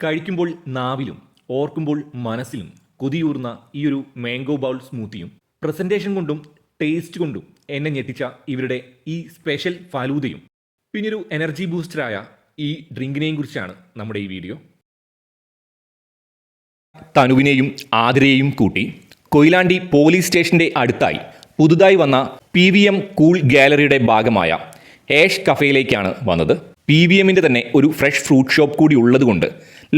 കഴിക്കുമ്പോൾ നാവിലും ഓർക്കുമ്പോൾ മനസ്സിലും കൊതിയൂർന്ന ഈ ഒരു മാംഗോ ബൗൾ സ്മൂത്തിയും പ്രസന്റേഷൻ കൊണ്ടും ടേസ്റ്റ് കൊണ്ടും എന്നെ ഞെട്ടിച്ച ഇവരുടെ ഈ സ്പെഷ്യൽ ഫലൂതയും പിന്നൊരു എനർജി ബൂസ്റ്ററായ ഈ ഡ്രിങ്കിനെയും കുറിച്ചാണ് നമ്മുടെ ഈ വീഡിയോ. തനുവിനെയും ആതിരയെയും കൂട്ടി കൊയിലാണ്ടി പോലീസ് സ്റ്റേഷന്റെ അടുത്തായി പുതുതായി വന്ന പി വി എം കൂൾ ഗാലറിയുടെ ഭാഗമായ ഏഷ് കഫേയിലേക്കാണ് വന്നത്. പി വി എമ്മിന്റെ തന്നെ ഒരു ഫ്രഷ് ഫ്രൂട്ട് ഷോപ്പ് കൂടി ഉള്ളതുകൊണ്ട്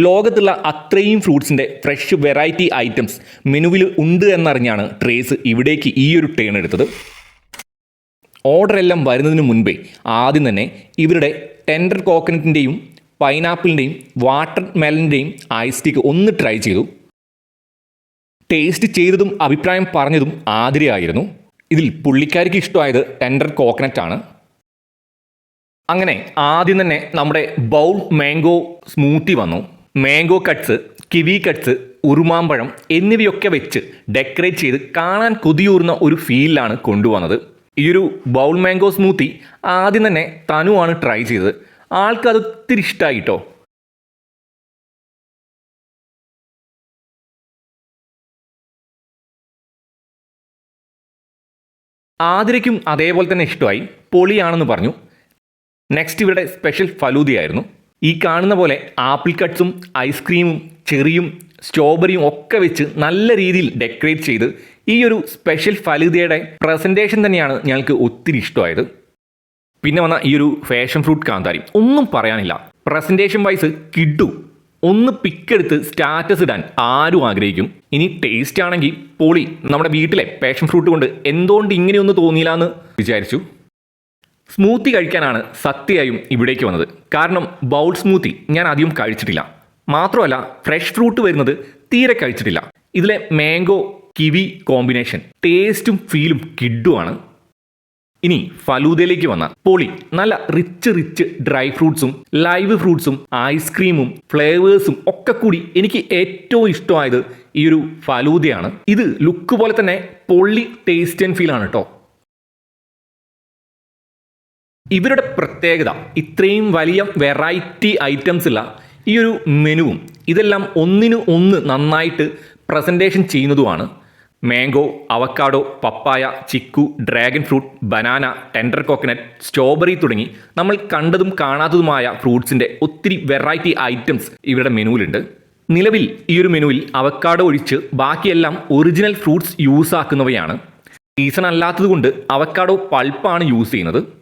ലോകത്തുള്ള അത്രയും ഫ്രൂട്ട്സിന്റെ ഫ്രഷ് വെറൈറ്റി ഐറ്റംസ് മെനുവിൽ ഉണ്ട് എന്നറിഞ്ഞാണ് ട്രേസ് ഇവിടേക്ക് ഈ ഒരു ടേൺ എടുത്തത്. ഓർഡർ എല്ലാം വരുന്നതിന് മുൻപേ ആദ്യം തന്നെ ഇവരുടെ ടെൻഡർ കോക്കനറ്റിന്റെയും പൈനാപ്പിളിന്റെയും വാട്ടർ മെലന്റെയും ഐസ് ടീക്ക് ഒന്ന് ട്രൈ ചെയ്തു. ടേസ്റ്റ് ചെയ്തതും അഭിപ്രായം പറഞ്ഞതും ആതിരയായിരുന്നു. ഇതിൽ പുള്ളിക്കാരിക്ക് ഇഷ്ടമായത് ടെൻഡർ കോക്കനറ്റ് ആണ് അങ്ങനെ ആദ്യം തന്നെ നമ്മുടെ ബൗൾ മാംഗോ സ്മൂത്തി വന്നു. മാംഗോ കട്ട്സ് കിവി കട്ട്സ് ഉറുമാമ്പഴം എന്നിവയൊക്കെ വെച്ച് ഡെക്കറേറ്റ് ചെയ്ത് കാണാൻ കൊതിയൂർന്ന ഒരു ഫീലിലാണ് കൊണ്ടുവന്നത്. ഈ ഒരു ബൗൾ മാംഗോ സ്മൂത്തി ആദ്യം തന്നെ തനുവാണ് ട്രൈ ചെയ്തത്. ആൾക്ക് ഒത്തിരി ഇഷ്ടമായി കേട്ടോ ആതിരയ്ക്കും അതേപോലെ തന്നെ ഇഷ്ടമായി. പൊളിയാണെന്ന് പറഞ്ഞു. നെക്സ്റ്റ് ഇവരുടെ സ്പെഷ്യൽ ഫലൂദിയായിരുന്നു. ഈ കാണുന്ന പോലെ ആപ്പിൾ കട്ട്സും ഐസ്ക്രീമും ചെറിയും സ്ട്രോബെറിയും ഒക്കെ വെച്ച് നല്ല രീതിയിൽ ഡെക്കറേറ്റ് ചെയ്ത് ഈ ഒരു സ്പെഷ്യൽ ഫലൂദയുടെ പ്രസന്റേഷൻ തന്നെയാണ് ഞങ്ങൾക്ക് ഒത്തിരി ഇഷ്ടമായത്. പിന്നെ വന്ന ഈ ഒരു ഫാഷൻ ഫ്രൂട്ട് കാന്താരി. ഒന്നും പറയാനില്ല. പ്രസന്റേഷൻ വൈസ് കിഡു. ഒന്ന് പിക്കെടുത്ത് സ്റ്റാറ്റസ് ഇടാൻ ആരും ആഗ്രഹിക്കും. ഇനി ടേസ്റ്റ് ആണെങ്കിൽ പൊളി. നമ്മുടെ വീട്ടിലെ പാഷൻ ഫ്രൂട്ട് കൊണ്ട് എന്തുകൊണ്ട് ഇങ്ങനെയൊന്നും തോന്നിയില്ല എന്ന് വിചാരിച്ചു. സ്മൂത്തി കഴിക്കാനാണ് സത്യയായും ഇവിടേക്ക് വന്നത്. കാരണം ബൗൾ സ്മൂത്തി ഞാൻ ആദ്യം കഴിച്ചിട്ടില്ല. മാത്രമല്ല ഫ്രഷ് ഫ്രൂട്ട് വരുന്നത് തീരെ കഴിച്ചിട്ടില്ല. ഇതിലെ മാംഗോ കിവി കോമ്പിനേഷൻ ടേസ്റ്റും ഫീലും കിഡുമാണ് ഇനി ഫലൂദയിലേക്ക് വന്ന പൊളി. നല്ല റിച്ച് റിച്ച് ഡ്രൈ ഫ്രൂട്ട്സും ലൈവ് ഫ്രൂട്ട്സും ഐസ്ക്രീമും ഫ്ലേവേഴ്സും ഒക്കെ കൂടി എനിക്ക് ഏറ്റവും ഇഷ്ടമായത് ഈ ഒരു ഫലൂദയാണ്. ഇത് ലുക്ക് പോലെ തന്നെ പൊള്ളി ടേസ്റ്റ് ആൻഡ് ഫീൽ ആണ് കേട്ടോ ഇവരുടെ പ്രത്യേകത ഇത്രയും വലിയ വെറൈറ്റി ഐറ്റംസ് ഉള്ള ഈ ഒരു മെനുവും ഇതെല്ലാം ഒന്നിനു ഒന്ന് നന്നായിട്ട് presentation ചെയ്യുന്നതുമാണ്. Mango avocado papaya chikoo dragon fruit banana tender coconut strawberry തുടങ്ങി നമ്മൾ കണ്ടതും കാണാത്തതുമായ ഫ്രൂട്ട്സിന്റെ ഒത്തിരി വെറൈറ്റി ഐറ്റംസ് ഇവരുടെ മെനുവിലുണ്ട് നിലവിൽ ഈ ഒരു മെനുവിൽ അവക്കാഡോ ഒഴിച്ച് ബാക്കിയെല്ലാം ഒറിജിനൽ ഫ്രൂട്ട്സ് യൂസ് ആക്കുന്നവയാണ്. സീസൺ അല്ലാത്തതുകൊണ്ട് അവക്കാഡോ പൾപ്പാണ് യൂസ് ചെയ്യുന്നത്.